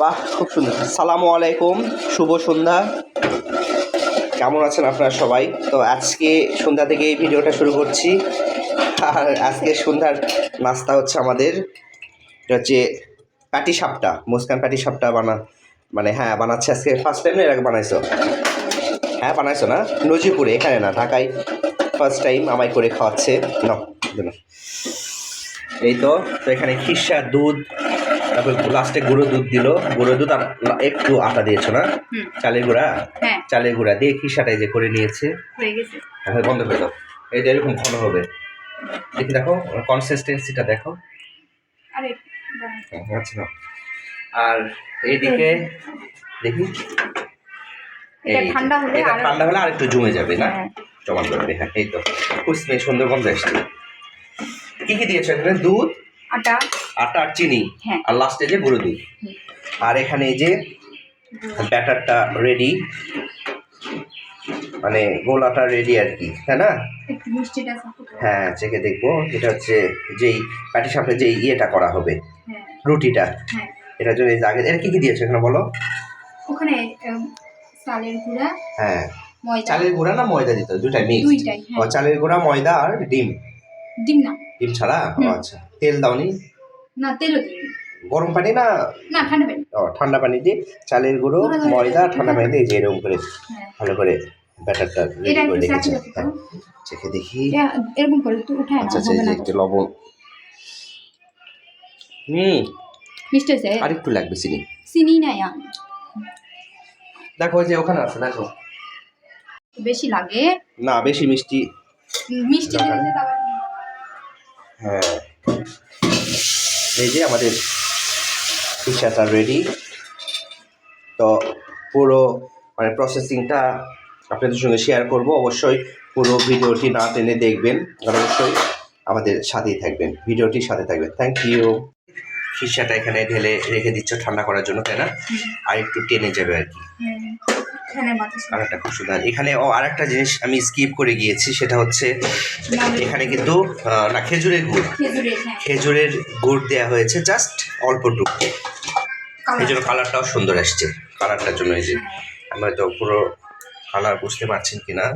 বাহ, খুব সুন্দর। সালামু আলাইকুম, শুভ সন্ধ্যা। কেমন আছেন আপনারা সবাই? তো আজকে সন্ধ্যা থেকে এই ভিডিওটা শুরু করছি। আর আজকে সন্ধ্যার নাস্তা হচ্ছে আমাদের, এটা হচ্ছে প্যাটি সাপটা, মুস্কান প্যাটি সাপটা বানা মানে হ্যাঁ বানাচ্ছে আজকে। ফার্স্ট টাইম এর আগে বানাইছো? হ্যাঁ বানাইছো না? নজিপুরে, এখানে না, ঢাকায়। ফার্স্ট টাইম আমায় করে খাওয়াচ্ছে। না এই তো তো এখানে খিসা, দুধ তারপর লাস্টে গুঁড়ো দুধ দিল। গুঁড়ো দুধ আর একটু আটা দিয়েছ না? চালের গুঁড়া? হ্যাঁ। চালের গুঁড়া দিয়ে খিসাটাই যে করে নিয়েছে। হয়ে বন্ধ করে দাও। এটা এরকম ঘন হবে। দেখি দেখো কনসিস্টেন্সিটা দেখো। হুম, আচ্ছা আর এইদিকে দেখি। এটা এই ঠান্ডা হলে ঠান্ডা হলে আর একটু জমে যাবে না? হ্যাঁ। জমা করবে হ্যাঁ এই তো। খুব সুন্দর গন্ধ আসছে কি কি দিয়েছ এখানে? দুধ আটা। আটা আর চিনি। হ্যাঁ। আর লাস্টে যে গুঁড়ো দুধ। আর এখানে এই যে ব্যাটারটা রেডি মানে গোলাটা রেডি আর কি তাই না? হ্যাঁ চেখে দেখব। এটা হচ্ছে যেই প্যাটির সামনে যেই ইয়েটা করা হবে হ্যাঁ। রুটিটা। হ্যাঁ। এটার জন্য এই আগে এটা কি কি দিয়েছ এখানে বলো? ওখানে চালের গুঁড়া হ্যাঁ। ময়দা। চালের গুঁড়া না ময়দা দিতে দুটাই মিক্স ও চালের গুঁড়া ময়দা আর ডিম। ডিম না। ডিম ছাড়া? আচ্ছা। তেল দাওনি না। তেলও দিই। গরম পানি না? না ঠান্ডা পানি। ও ঠান্ডা পানি দিয়ে চালের গুঁড়ো ময়দা ঠান্ডা পানি দিয়ে এরকম করে হ্যাঁ। ভালো করে ব্যাটারটা রেডি করে রেখেছে হ্যাঁ, চেখে দেখি। এরকম করে তুই উঠায় আচ্ছা আচ্ছা একটু লবণ। হুম। মিষ্টি আছে আর একটু লাগবে চিনি। চিনি নাই দেখো যে ওখানে আছে দেখো। বেশি লাগে? না বেশি মিষ্টি মিষ্টি হ্যাঁ। এই যে আমাদের পিঠাটা রেডি তো পুরো মানে প্রসেসিংটা আপনাদের সঙ্গে শেয়ার করব। অবশ্যই পুরো ভিডিওটি না টেনে দেখবেন আর অবশ্যই আমাদের সাথেই থাকবেন ভিডিওটির সাথে থাকবেন। থ্যাংক ইউ খিসাটা এখানে ঢেলে রেখে দিচ্ছ ঠান্ডা করার জন্য তাই না? আর একটু টেনে যাবে আর কি। আর একটা খুব সুন্দর। এখানে ও আর একটা জিনিস আমি স্কিপ করে গিয়েছি সেটা হচ্ছে এখানে কিন্তু না খেজুরের গুড়। খেজুরের হ্যাঁ। গুড় দেওয়া হয়েছে জাস্ট অল্পটুকু এই জন্য কালারটাও সুন্দর আসছে কালারটার জন্য এই যে হ্যাঁ। আমি হয়তো পুরো কালার বুঝতে পারছেন কি না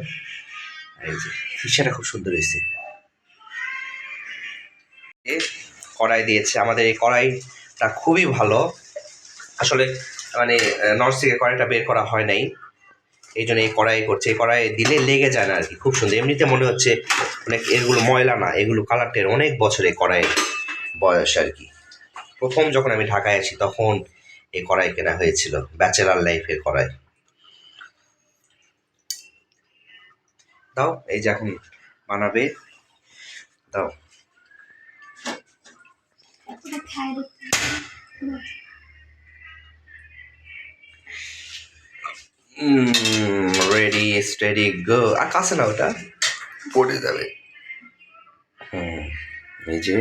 এই যে ফিশাটা খুব সুন্দর হয়েছে। কড়াই দিয়েছে আমাদের এই কড়াইটা খুবই ভালো। আসলে মানে ননস্টিকের কড়াইটা বের করা হয় নাই। এই জন্য এই কড়াই করছে। এই কড়াই দিলে লেগে যায় না আর কি খুব সুন্দর। এমনিতে মনে হচ্ছে অনেক এগুলো ময়লা না, এগুলো কালারটের অনেক বছর এই কড়াই বয়স আর কি প্রথম যখন আমি ঢাকায় আসি তখন এই কড়াই কেনা হয়েছিল, ব্যাচেলার লাইফের কড়াই। দাও, এই যে এখন বানাবে। দাও। রেডি স্টেডি গো আর কাছে না ওটা পড়ে যাবে। হুম এই যে।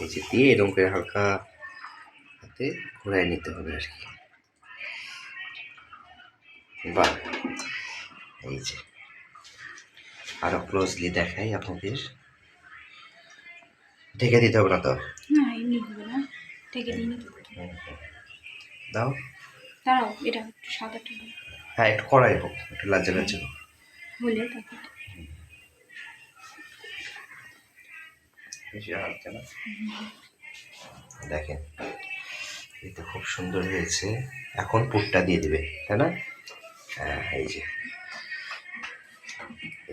এই যে দিয়ে এরকম করে হালকা হাতে ঘুরাই নিতে হবে আর কি। বাহ এই যে। আরও ক্লোজলি দেখাই আপনাদের। ঢেকে দিতে হবে না তো? না এমনি হবে না। ঢেকে দিই দাও। দাঁড়াও এটা একটু সাদাটা হ্যাঁ একটু কড়াই হোক একটু লাজ্জা লাজ্জা হোক। হলে তারপর বেশি হালকা না। দেখেন তো খুব সুন্দর হয়েছে। এখন পুরটা দিয়ে দিবে তাই না? হ্যাঁ এই যে।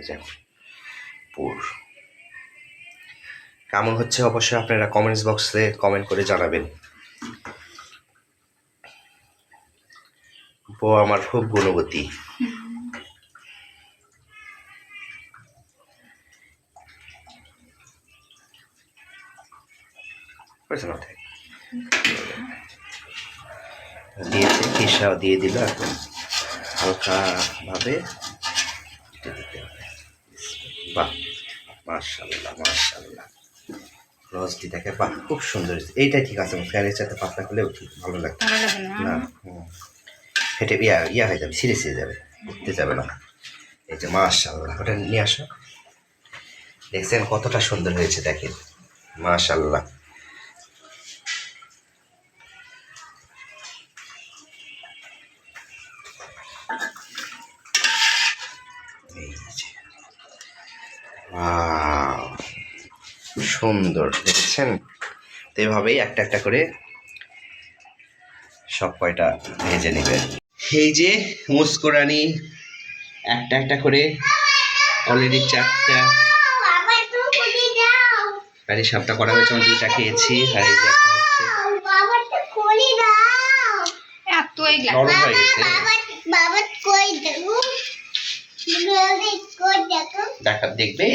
এই পুর। কেমন হচ্ছে অবশ্যই আপনারা কমেন্টস বক্সে কমেন্ট করে জানাবেন। বউ আমার খুব গুণবতী? দিয়েছে খিসাও দিয়ে দিল এখন হালকা ভাবে এটা দিতে হবে বাহ মার্শাল্লাহ মার্শাল্লাহ রসটি দেখে বাহ খুব সুন্দর হয়েছে। এইটাই ঠিক আছে ফ্যানের সাথে পাতলা করলেও ঠিক ভালো লাগবে। লাগে না। ফেটে ইয়া ইয়া হয়ে যাবে সিরে হয়ে যাবে উঠতে যাবে না। এই যে মাশাল্লাহ ওটা নিয়ে আসো। দেখছেন কতটা সুন্দর হয়েছে দেখেন। মাশাল্লাহ সুন্দর দেখেছেন? তো এভাবেই একটা একটা করে সব কয়টা ভেজে নেবেন। এই যে মুস্কুরানি একটা একটা করে অলরেডি চারটা। আর সাপটা করা হয়েছে আমি দুইটা খেয়েছি আর এই যে একটা হচ্ছে। নরম হয়ে গেছে। বাবা বাবা কই দেখো দেখবে?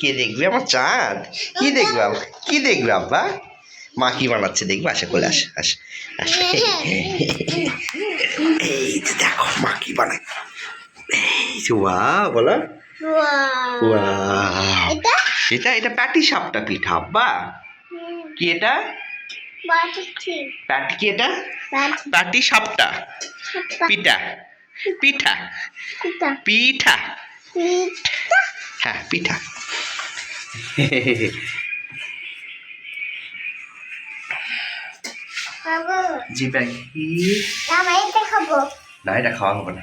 কে দেখবে? আমার চাঁদ। কি দেখবে কি দেখবে আব্বা? মা কি বানাচ্ছে দেখবে? আশা করে আস আস আস। এই তো দেখো মা কি বানায়। এই যে ওয়াও বলো। ওয়াও। এটা? এটা প্যাটি সাপটা পিঠা আব্বা। কি এটা? প্যাটি কি এটা? প্যাটি। সাপটা। পিঠা। পিঠা। পিঠা। পিতা হ্যাঁ পিঠা। জি ব্যাগ না এটা খাওয়া হবে না।